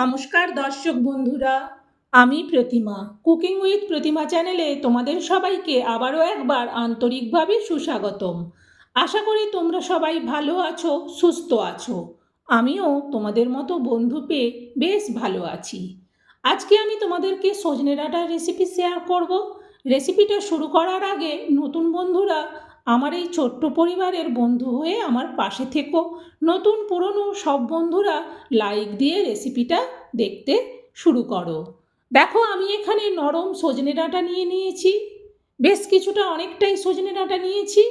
নমস্কার দর্শক বন্ধুরা, আমি প্রতিমা। কুকিং উইথ প্রতিমা চ্যানেলে তোমাদের সবাইকে আবারও একবার আন্তরিকভাবে সুস্বাগতম। আশা করি তোমরা সবাই ভালো আছো, সুস্থ আছো। আমিও তোমাদের মতো বন্ধু পেয়ে বেশ ভালো আছি। আজকে আমি তোমাদেরকে সজনে ডাঁটার রেসিপি শেয়ার করব। রেসিপিটা শুরু করার আগে নতুন বন্ধুরা আমার এই ছোট্ট পরিবারের বন্ধু হয়ে আমার পাশে থেকো। নতুন, পুরনো সব বন্ধুরা লাইক দিয়ে রেসিপিটা দেখতে শুরু করো। দেখো, আমি এখানে নরম সজনে ডাঁটা নিয়ে নিয়েছি। বেশ কিছুটা অনেকটাই সজনে ডাঁটা নিয়েছি।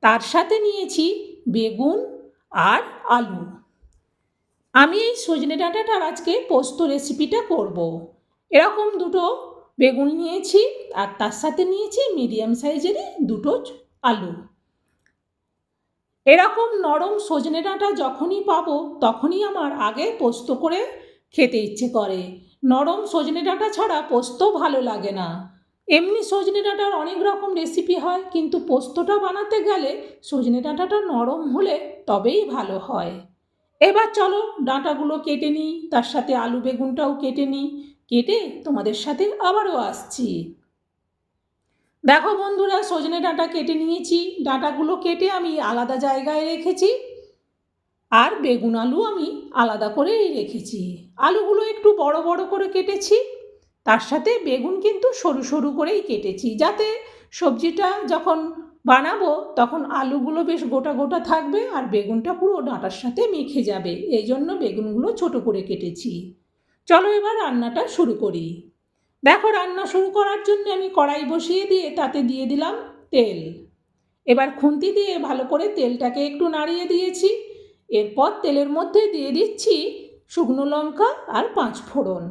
তার সাথে নিয়েছি বেগুন আর আলু। আমি এই সজনে ডাঁটাটার আজকে পোস্ত রেসিপিটা করব। এরকম দুটো বেগুন নিয়েছি আর তার সাথে নিয়েছি মিডিয়াম সাইজেরই দুটো আলু। এরকম নরম সজনে ডাঁটা যখনই পাবো, তখনই আমার আগে পোস্ত করে খেতে ইচ্ছে করে। নরম সজনে ডাঁটা ছাড়া পোস্ত ভালো লাগে না। এমনি সজনে ডাঁটার অনেক রকম রেসিপি হয়, কিন্তু পোস্তটা বানাতে গেলে সজনে ডাঁটাটা নরম হলে তবেই ভালো হয়। এবার চলো ডাঁটাগুলো কেটে নিই, তার সাথে আলু বেগুনটাও কেটে নিই। কেটে তোমাদের সাথে আবারও আসছি। দেখো বন্ধুরা, সজনে ডাঁটা কেটে নিয়েছি। ডাঁটাগুলো কেটে আমি আলাদা জায়গায় রেখেছি। আর বেগুন আলু আমি আলাদা করেই রেখেছি। আলুগুলো একটু বড় বড় করে কেটেছি। তার সাথে বেগুন কিন্তু সরু সরু করেই কেটেছি। যাতে সবজিটা যখন বানাবো, তখন আলুগুলো বেশ গোটা গোটা থাকবে আর বেগুনটা পুরো ডাঁটার সাথে মেখে যাবে। এই জন্য বেগুনগুলো ছোট করে কেটেছি। চলো এবার রান্নাটা শুরু করি। দেখো, রান্না শুরু করার জন্য আমি কড়াই বসিয়ে দিয়ে তাতে দিয়ে দিলাম তেল। এবার খুন্তি দিয়ে ভালো করে তেলটাকে একটু নাড়িয়ে দিয়েছি। এরপর তেলের মধ্যে দিয়ে দিচ্ছি শুকনো লঙ্কা আর পাঁচ ফোড়ন।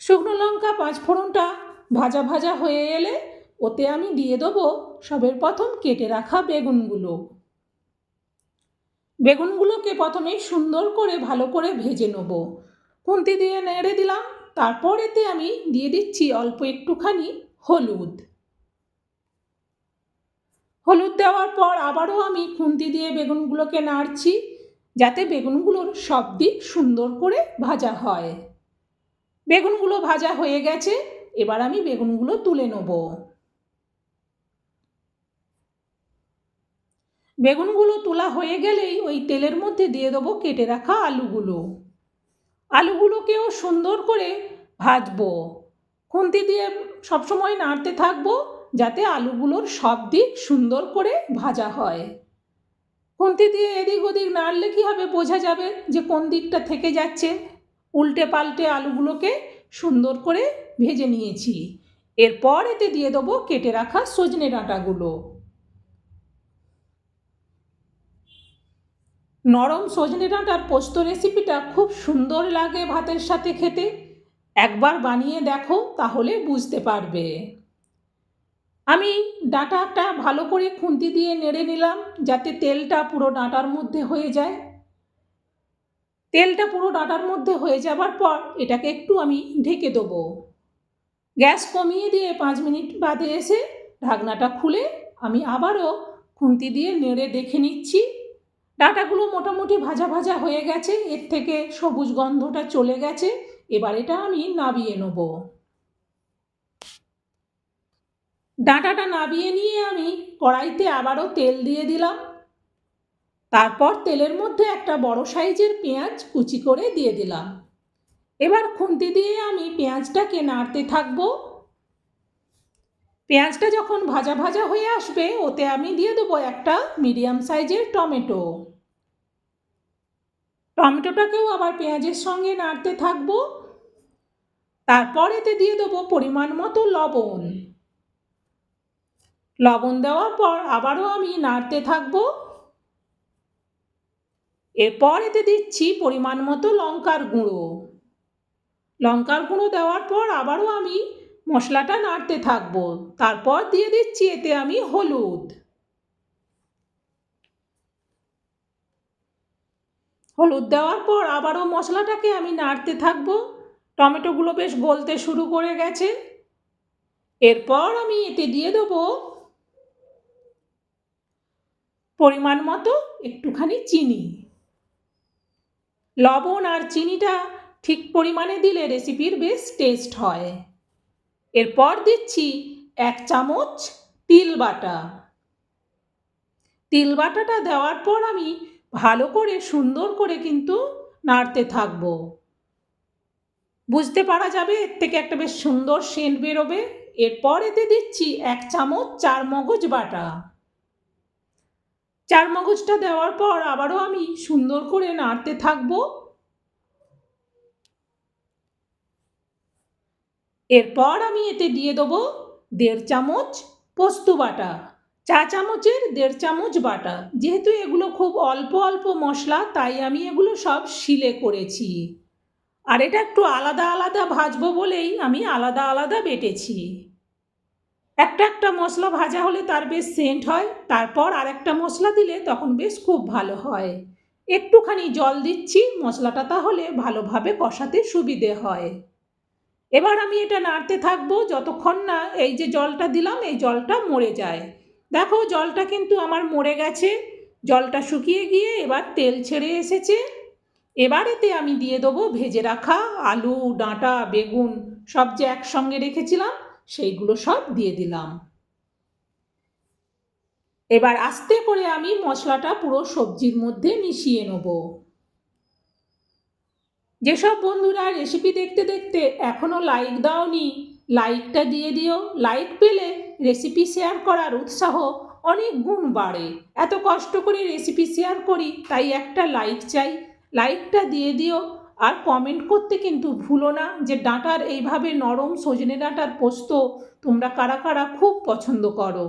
শুকনো লঙ্কা, পাঁচ ফোড়নটা ভাজা ভাজা হয়ে এলে ওতে আমি দিয়ে দেবো সবের প্রথম কেটে রাখা বেগুনগুলো। বেগুনগুলোকে প্রথমে সুন্দর করে ভালো করে ভেজে নেব। খুন্তি দিয়ে নেড়ে দিলাম তারপর এতে আমি দিয়ে দিচ্ছি অল্প একটুখানি হলুদ। হলুদ দেওয়ার পর আবারও আমি খুন্তি দিয়ে বেগুনগুলোকে নাড়ছি, যাতে বেগুনগুলোর সব দিক সুন্দর করে ভাজা হয়। বেগুনগুলো ভাজা হয়ে গেছে, এবার আমি বেগুনগুলো তুলে নেব। বেগুনগুলো তোলা হয়ে গেলেই ওই তেলের মধ্যে দিয়ে দেবো কেটে রাখা আলুগুলো। আলুগুলোকেও সুন্দর করে ভাজবো। খুন্তি দিয়ে সবসময় নাড়তে থাকব যাতে আলুগুলোর সব দিক সুন্দর করে ভাজা হয়। খুন্তি দিয়ে এদিক ওদিক নাড়লে কী হবে বোঝা যাবে যে কোন দিকটা থেকে যাচ্ছে। উল্টে পাল্টে আলুগুলোকে সুন্দর করে ভেজে নিয়েছি। এরপর এতে দিয়ে দেবো কেটে রাখা সজনে ডাঁটাগুলো। নরম সজনে ডাঁটার পোস্ত রেসিপিটা খুব সুন্দর লাগে ভাতের সাথে খেতে। একবার বানিয়ে দেখো, তাহলে বুঝতে পারবে। আমি ডাঁটাটা ভালো করে খুন্তি দিয়ে নেড়ে নিলাম, যাতে তেলটা পুরো ডাঁটার মধ্যে হয়ে যায়। তেলটা পুরো ডাঁটার মধ্যে হয়ে যাবার পর এটাকে একটু আমি ঢেকে দেবো। গ্যাস কমিয়ে দিয়ে পাঁচ মিনিট বাদে এসে ঢাকনাটা খুলে আমি আবারও খুন্তি দিয়ে নেড়ে দেখে নিচ্ছি। ডাঁটাগুলো মোটামুটি ভাজা ভাজা হয়ে গেছে, এর থেকে সবুজ গন্ধটা চলে গেছে, এবার এটা আমি নাবিয়ে নেব। ডাঁটাটা নাবিয়ে নিয়ে আমি কড়াইতে আবারও তেল দিয়ে দিলাম। তারপর তেলের মধ্যে একটা বড় সাইজের পেঁয়াজ কুচি করে দিয়ে দিলাম। এবার খুন্তি দিয়ে আমি পেঁয়াজটাকে নাড়তে থাকব। পেঁয়াজটা যখন ভাজা ভাজা হয়ে আসবে, ওতে আমি দিয়ে দেবো একটা মিডিয়াম সাইজের টমেটো। টমেটোটাকেও আবার পেঁয়াজের সঙ্গে নাড়তে থাকব। তারপর এতে দিয়ে দেবো পরিমাণ মতো লবণ। লবণ দেওয়ার পর আবারও আমি নাড়তে থাকব। এরপর এতে দিচ্ছি পরিমাণ মতো লঙ্কার গুঁড়ো। লঙ্কার গুঁড়ো দেওয়ার পর আবারও আমি মশলাটা নাড়তে থাকব। তারপর দিয়ে দিচ্ছি এতে আমি হলুদ। হলুদ দেওয়ার পর আবারও মশলাটাকে আমি নাড়তে থাকব। টমেটোগুলো বেশ গলতে শুরু করে গেছে। এরপর আমি এতে দিয়ে দেবো পরিমাণ মতো একটুখানি চিনি। লবণ আর চিনিটা ঠিক পরিমাণে দিলে রেসিপির বেশ টেস্ট হয়। এরপর দিচ্ছি এক চামচ তিল বাটা। তিল বাটাটা দেওয়ার পর আমি ভালো করে সুন্দর করে কিন্তু নাড়তে থাকব। বুঝতে পারা যাবে, এর থেকে একটা বেশ সুন্দর সেন্ট বেরোবে। এরপর এতে দিচ্ছি এক চামচ চার মগজ বাটা। চার মগজটা দেওয়ার পর আবারও আমি সুন্দর করে নাড়তে থাকব। এরপর আমি এতে দিয়ে দেবো দেড় চামচ পোস্ত বাটা। চা চামচের দেড় চামচ বাটা। যেহেতু এগুলো খুব অল্প অল্প মশলা, তাই আমি এগুলো সব শিলে করেছি। আর এটা একটু আলাদা আলাদা ভাজবো বলেই আমি আলাদা আলাদা বেটেছি। একটা একটা মশলা ভাজা হলে তার বেশ সেন্ট হয়, তারপর আর একটা মশলা দিলে তখন বেশ খুব ভালো হয়। একটুখানি জল দিচ্ছি, মশলাটা তাহলে ভালোভাবে কষাতে সুবিধে হয়। এবার আমি এটা নাড়তে থাকব যতক্ষণ না এই যে জলটা দিলাম, এই জলটা মরে যায়। দেখো জলটা কিন্তু আমার মরে গেছে। জলটা শুকিয়ে গিয়ে এবার তেল ছেড়ে এসেছে। এবার এতে আমি দিয়ে দেবো ভেজে রাখা আলু, ডাঁটা, বেগুন, সব যে একসঙ্গে রেখেছিলাম, সেইগুলো সব দিয়ে দিলাম। এবার আস্তে করে আমি মশলাটা পুরো সবজির মধ্যে মিশিয়ে নেব। যেসব বন্ধুরা রেসিপি দেখতে দেখতে এখনও লাইক দাওনি লাইকটা দিয়ে দিও। লাইক পেলে রেসিপি শেয়ার করার উৎসাহ অনেক গুণ বাড়ে। এত কষ্ট করে রেসিপি শেয়ার করি, তাই একটা লাইক চাই। লাইকটা দিয়ে দিও আর কমেন্ট করতে কিন্তু ভুলো না যে ডাঁটার এইভাবে নরম সজনে ডাঁটার পোস্ত তোমরা কারা কারা খুব পছন্দ করো।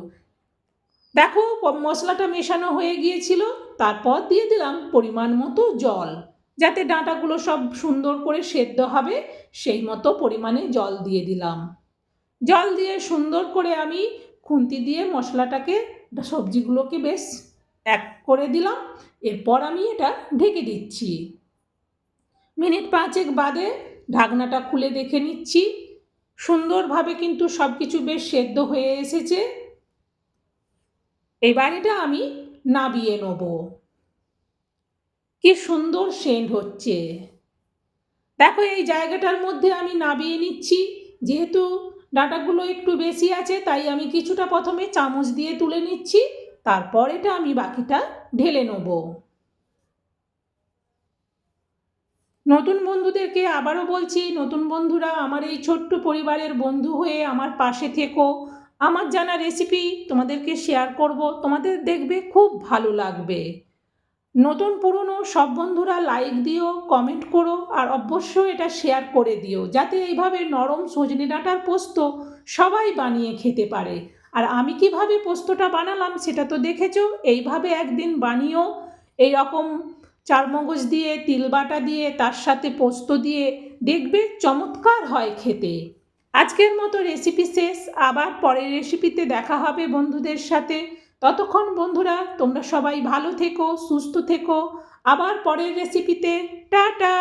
দেখো, মশলাটা মেশানো হয়ে গিয়েছিল, তারপর দিয়ে দিলাম পরিমাণ মতো জল। যাতে ডাঁটাগুলো সব সুন্দর করে সেদ্ধ হবে, সেই মতো পরিমাণে জল দিয়ে দিলাম। জল দিয়ে সুন্দর করে আমি খুন্তি দিয়ে মশলাটাকে, সবজিগুলোকে বেশ এক করে দিলাম। এরপর আমি এটা ঢেকে দিচ্ছি। মিনিট পাঁচেক বাদে ঢাকনাটা খুলে দেখে নিচ্ছি। সুন্দরভাবে কিন্তু সব কিছু বেশ সেদ্ধ হয়ে এসেছে। এবার এটা আমি নাবিয়ে নেব। কি সুন্দর সেন্ট হচ্ছে। দেখো, এই জায়গাটার মধ্যে আমি নাবিয়ে নিচ্ছি। যেহেতু ডাঁটাগুলো একটু বেশি আছে, তাই আমি কিছুটা প্রথমে চামচ দিয়ে তুলে নিচ্ছি। তারপর এটা আমি বাকিটা ঢেলে নেব। নতুন বন্ধুদেরকে আবারও বলছি, নতুন বন্ধুরা, আমার এই ছোট্ট পরিবারের বন্ধু হয়ে আমার পাশে থেকো। আমার জানা রেসিপি তোমাদেরকে শেয়ার করব। তোমাদের দেখবে খুব ভালো লাগবে। নতুন পুরনো সব বন্ধুরা লাইক দিও কমেন্ট করো আর অবশ্যই এটা শেয়ার করে দিও, যাতে এইভাবে নরম সজনে ডাঁটার পোস্ত সবাই বানিয়ে খেতে পারে। আর আমি কীভাবে পোস্তটা বানালাম সেটা তো দেখেছ? এইভাবে একদিন বানিয়েও এই রকম চারমগজ দিয়ে, তিল বাটা দিয়ে, তার সাথে পোস্ত দিয়ে দেখবে চমৎকার হয় খেতে। আজকের মতো রেসিপি শেষ, আবার পরের রেসিপিতে দেখা হবে বন্ধুদের সাথে। ততক্ষণ বন্ধুরা তোমরা সবাই ভালো থেকো সুস্থ থেকো। আবার পরের রেসিপিতে টাটা!